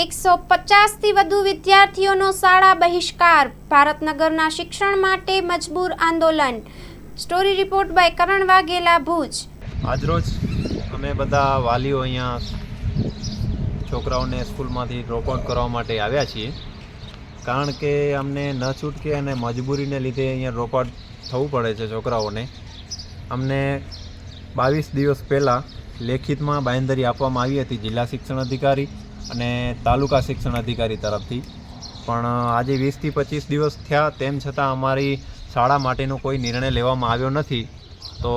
એકસો પચાસથી વધુ વિદ્યાર્થીઓનો શાળા બહિષ્કાર. ભારતનગરના શિક્ષણ માટે મજબૂર આંદોલન. Story report by Karan Vaghela Bhuj. આજરોજ અમે બધા વાલીઓ અહીંયા છોકરાઓને સ્કૂલમાંથી ડ્રોપઆઉટ કરવા માટે આવ્યા છીએ. કારણ કે અમને ન છૂટકે અને મજબૂરીને લીધે અહીંયા ડ્રોપઆઉટ થવું પડે છે છોકરાઓને. અમને બાવીસ દિવસ પહેલાં લેખિતમાં બાંયધરી આપવામાં આવી હતી જિલ્લા શિક્ષણ અધિકારી. અને તાલુકા શિક્ષણ અધિકારી તરફથી. પણ આજે વીસથી પચીસ દિવસ થયા, તેમ છતાં અમારી શાળા માટેનો કોઈ નિર્ણય લેવામાં આવ્યો નથી. તો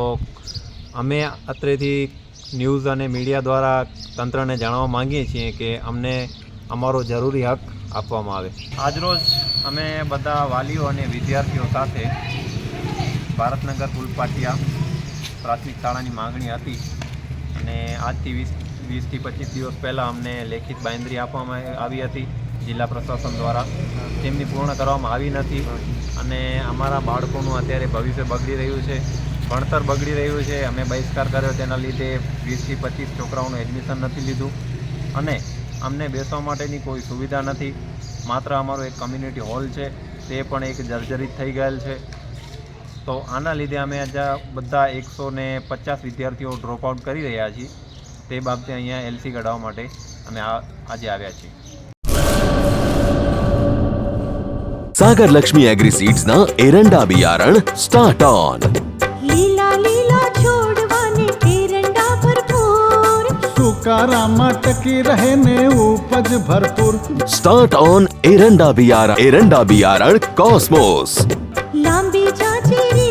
અમે અત્રેથી ન્યૂઝ અને મીડિયા દ્વારા તંત્રને જાણવા માંગીએ છીએ કે અમને અમારો જરૂરી હક આપવામાં આવે. આજરોજ અમે બધા વાલીઓ અને વિદ્યાર્થીઓ સાથે ભારતનગર પુલપાટિયા પ્રાથમિક શાળાની માંગણી હતી અને આજથી વીસ વીસથી પચીસ દિવસ પહેલાં અમને લેખિત બાંયધરી આપવામાં આવી હતી જિલ્લા પ્રશાસન દ્વારા. તેમની પૂર્ણ કરવામાં આવી નથી અને અમારા બાળકોનું અત્યારે ભવિષ્ય બગડી રહ્યું છે, ભણતર બગડી રહ્યું છે. અમે બહિષ્કાર કર્યો તેના લીધે વીસથી પચીસ છોકરાઓનું એડમિશન નથી લીધું અને અમને બેસવા માટેની કોઈ સુવિધા નથી. માત્ર અમારો એક કમ્યુનિટી હોલ છે, તે પણ એક જર્જરિત થઈ ગયેલ છે. તો આના લીધે અમે આજે બધા એકસો ને પચાસ વિદ્યાર્થીઓ ડ્રોપ આઉટ કરી રહ્યા છીએ. તે બાબતે અહીંયા એલસી કઢાવવા માટે અમે આજે આવ્યા છીએ. સાગર લક્ષ્મી એગ્રી સીડ્સના એરંડા બિયારણ સ્ટાર્ટ ઓન લીલા લીલા છોડવાને એરંડા ભરપૂર. સુકારામાં ટકી રહે ને ઉપજ ભરપૂર. સ્ટાર્ટ ઓન એરંડા બિયારણ એરંડા બિયારણ કોસ્મોસ લાંબી જાચેરી